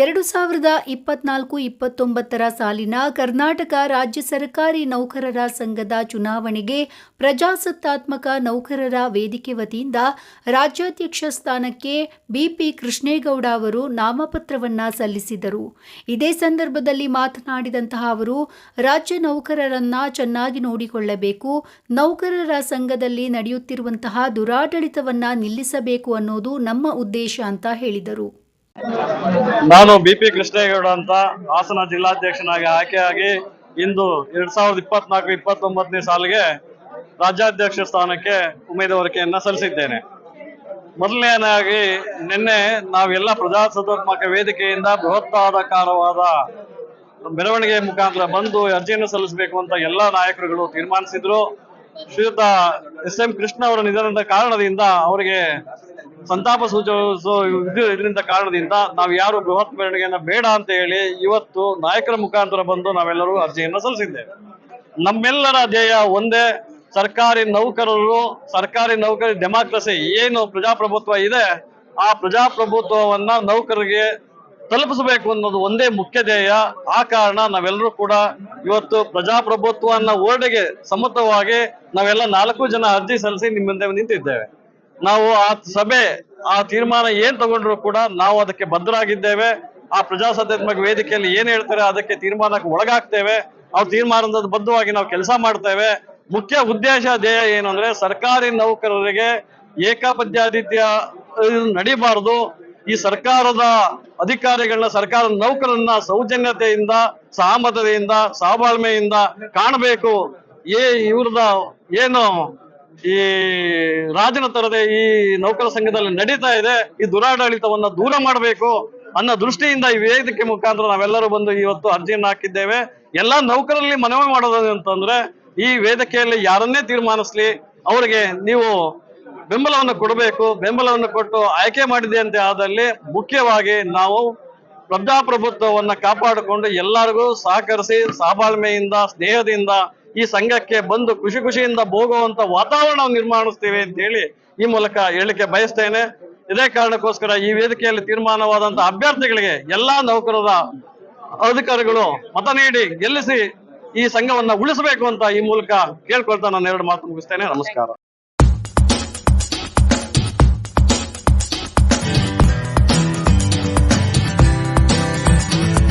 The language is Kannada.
ಎರಡು ಸಾವಿರದ ಇಪ್ಪತ್ನಾಲ್ಕು ಇಪ್ಪತ್ತೊಂಬತ್ತರ ಸಾಲಿನ ಕರ್ನಾಟಕ ರಾಜ್ಯ ಸರ್ಕಾರಿ ನೌಕರರ ಸಂಘದ ಚುನಾವಣೆಗೆ ಪ್ರಜಾಸತ್ತಾತ್ಮಕ ನೌಕರರ ವೇದಿಕೆ ವತಿಯಿಂದ ರಾಜ್ಯಾಧ್ಯಕ್ಷ ಸ್ಥಾನಕ್ಕೆ ಬಿಪಿ ಕೃಷ್ಣೇಗೌಡ ಅವರು ನಾಮಪತ್ರವನ್ನು ಸಲ್ಲಿಸಿದರು. ಇದೇ ಸಂದರ್ಭದಲ್ಲಿ ಮಾತನಾಡಿದಂತಹ ಅವರು, ರಾಜ್ಯ ನೌಕರರನ್ನ ಚೆನ್ನಾಗಿ ನೋಡಿಕೊಳ್ಳಬೇಕು, ನೌಕರರ ಸಂಘದಲ್ಲಿ ನಡೆಯುತ್ತಿರುವಂತಹ ದುರಾಡಳಿತವನ್ನು ನಿಲ್ಲಿಸಬೇಕು ಅನ್ನೋದು ನಮ್ಮ ಉದ್ದೇಶ ಅಂತ ಹೇಳಿದರು. ನಾನು ಬಿ ಪಿ ಕೃಷ್ಣೇಗೌಡ ಅಂತ ಹಾಸನ ಜಿಲ್ಲಾಧ್ಯಕ್ಷನಾಗಿ ಆಯ್ಕೆಯಾಗಿ ಇಂದು ಎರಡ್ ಸಾವಿರದ ಇಪ್ಪತ್ನಾಲ್ಕು, ಇಪ್ಪತ್ತೊಂಬತ್ತನೇ ಸಾಲಿಗೆ ರಾಜ್ಯಾಧ್ಯಕ್ಷ ಸ್ಥಾನಕ್ಕೆ ಉಮೇದುವಾರಿಕೆಯನ್ನ ಸಲ್ಲಿಸಿದ್ದೇನೆ. ಮೊದಲನೇದಾಗಿ ನಿನ್ನೆ ನಾವೆಲ್ಲ ಪ್ರಜಾಸತ್ತಾತ್ಮಕ ವೇದಿಕೆಯಿಂದ ಬೃಹತ್ತಾದಕಾರವಾದ ಮೆರವಣಿಗೆ ಮುಖಾಂತರ ಬಂದು ಅರ್ಜಿಯನ್ನು ಸಲ್ಲಿಸಬೇಕು ಅಂತ ಎಲ್ಲಾ ನಾಯಕರುಗಳು ತೀರ್ಮಾನಿಸಿದ್ರು. ಶ್ರೀಯುತ ಎಸ್ ಎಂ ಕೃಷ್ಣ ಅವರ ನಿಧನದ ಕಾರಣದಿಂದ ಅವರಿಗೆ ಸಂತಾಪ ಸೂಚಿಸೋ ಇದು ಇದರಿಂದ ಕಾರಣದಿಂದ ನಾವು ಯಾರು ಬೃಹತ್ ಮೆರವಣಿಗೆಯನ್ನ ಬೇಡ ಅಂತ ಹೇಳಿ ಇವತ್ತು ನಾಯಕರ ಮುಖಾಂತರ ಬಂದು ನಾವೆಲ್ಲರೂ ಅರ್ಜಿಯನ್ನು ಸಲ್ಲಿಸಿದ್ದೇವೆ. ನಮ್ಮೆಲ್ಲರ ಧ್ಯೇಯ ಒಂದೇ, ಸರ್ಕಾರಿ ನೌಕರರು, ಸರ್ಕಾರಿ ನೌಕರಿ ಡೆಮಾಕ್ರಸಿ ಏನು ಪ್ರಜಾಪ್ರಭುತ್ವ ಇದೆ, ಆ ಪ್ರಜಾಪ್ರಭುತ್ವವನ್ನ ನೌಕರರಿಗೆ ತಲುಪಿಸಬೇಕು ಅನ್ನೋದು ಒಂದೇ ಮುಖ್ಯ ಧ್ಯೇಯ. ಆ ಕಾರಣ ನಾವೆಲ್ಲರೂ ಕೂಡ ಇವತ್ತು ಪ್ರಜಾಪ್ರಭುತ್ವವನ್ನ ಓರ್ಡೆಗೆ ಸಮ್ಮತವಾಗಿ ನಾವೆಲ್ಲ ನಾಲ್ಕು ಜನ ಅರ್ಜಿ ಸಲ್ಲಿಸಿ ನಿಮ್ಮ ನಿಂತಿದ್ದೇವೆ. ನಾವು ಆ ಸಭೆ, ಆ ತೀರ್ಮಾನ ಏನ್ ತಗೊಂಡ್ರು ಕೂಡ ನಾವು ಅದಕ್ಕೆ ಬದ್ಧರಾಗಿದ್ದೇವೆ. ಆ ಪ್ರಜಾಸತ್ತಾತ್ಮಕ ವೇದಿಕೆಯಲ್ಲಿ ಏನ್ ಹೇಳ್ತಾರೆ ಅದಕ್ಕೆ ತೀರ್ಮಾನಕ್ಕೆ ಒಳಗಾಗ್ತೇವೆ. ಆ ತೀರ್ಮಾನದ ಬದ್ಧವಾಗಿ ನಾವು ಕೆಲಸ ಮಾಡ್ತೇವೆ. ಮುಖ್ಯ ಉದ್ದೇಶ ಧ್ಯೇಯ ಏನು ಸರ್ಕಾರಿ ನೌಕರರಿಗೆ ಏಕಾಪದ್ಯಾದಿತ್ಯ ನಡಿಬಾರದು. ಈ ಸರ್ಕಾರದ ಅಧಿಕಾರಿಗಳನ್ನ ಸರ್ಕಾರದ ನೌಕರನ್ನ ಸೌಜನ್ಯತೆಯಿಂದ, ಸಹಮತದಿಂದ ಸಹಬಾಳ್ಮೆಯಿಂದ ಕಾಣಬೇಕು. ಏ ಇವ್ರದ ಏನು ಈ ರಾಜನ ತರದೆ ಈ ನೌಕರ ಸಂಘದಲ್ಲಿ ನಡೀತಾ ಇದೆ. ಈ ದುರಾಡಳಿತವನ್ನ ದೂರ ಮಾಡಬೇಕು ಅನ್ನೋ ದೃಷ್ಟಿಯಿಂದ ಈ ವೇದಿಕೆ ಮುಖಾಂತರ ನಾವೆಲ್ಲರೂ ಬಂದು ಇವತ್ತು ಅರ್ಜಿಯನ್ನು ಹಾಕಿದ್ದೇವೆ. ಎಲ್ಲಾ ನೌಕರಲ್ಲಿ ಮನವಿ ಮಾಡೋದು ಅಂತಂದ್ರೆ ಈ ವೇದಿಕೆಯಲ್ಲಿ ಯಾರನ್ನೇ ತೀರ್ಮಾನಿಸ್ಲಿ, ಅವರಿಗೆ ನೀವು ಬೆಂಬಲವನ್ನು ಕೊಡಬೇಕು. ಬೆಂಬಲವನ್ನು ಕೊಟ್ಟು ಆಯ್ಕೆ ಮಾಡಿದೆ ಅಂತ ಆದಲ್ಲಿ ಮುಖ್ಯವಾಗಿ ನಾವು ಪ್ರಜಾಪ್ರಭುತ್ವವನ್ನು ಕಾಪಾಡಿಕೊಂಡು ಎಲ್ಲರಿಗೂ ಸಹಕರಿಸಿ, ಸಹಬಾಳ್ಮೆಯಿಂದ, ಸ್ನೇಹದಿಂದ ಈ ಸಂಘಕ್ಕೆ ಬಂದು ಖುಷಿ ಖುಷಿಯಿಂದ ಹೋಗುವಂತ ವಾತಾವರಣ ನಿರ್ಮಾಣಿಸ್ತೇವೆ ಅಂತ ಹೇಳಿ ಈ ಮೂಲಕ ಹೇಳಿಕೆ ಬಯಸ್ತೇನೆ. ಇದೇ ಕಾರಣಕ್ಕೋಸ್ಕರ ಈ ವೇದಿಕೆಯಲ್ಲಿ ತೀರ್ಮಾನವಾದಂತಹ ಅಭ್ಯರ್ಥಿಗಳಿಗೆ ಎಲ್ಲಾ ನೌಕರರ ಅಧಿಕಾರಿಗಳು ಮತ ನೀಡಿ ಗೆಲ್ಲಿಸಿ ಈ ಸಂಘವನ್ನ ಉಳಿಸಬೇಕು ಅಂತ ಈ ಮೂಲಕ ಕೇಳ್ಕೊಳ್ತಾ ನಾನು ಎರಡು ಮಾತು ಮುಗಿಸ್ತೇನೆ. ನಮಸ್ಕಾರ.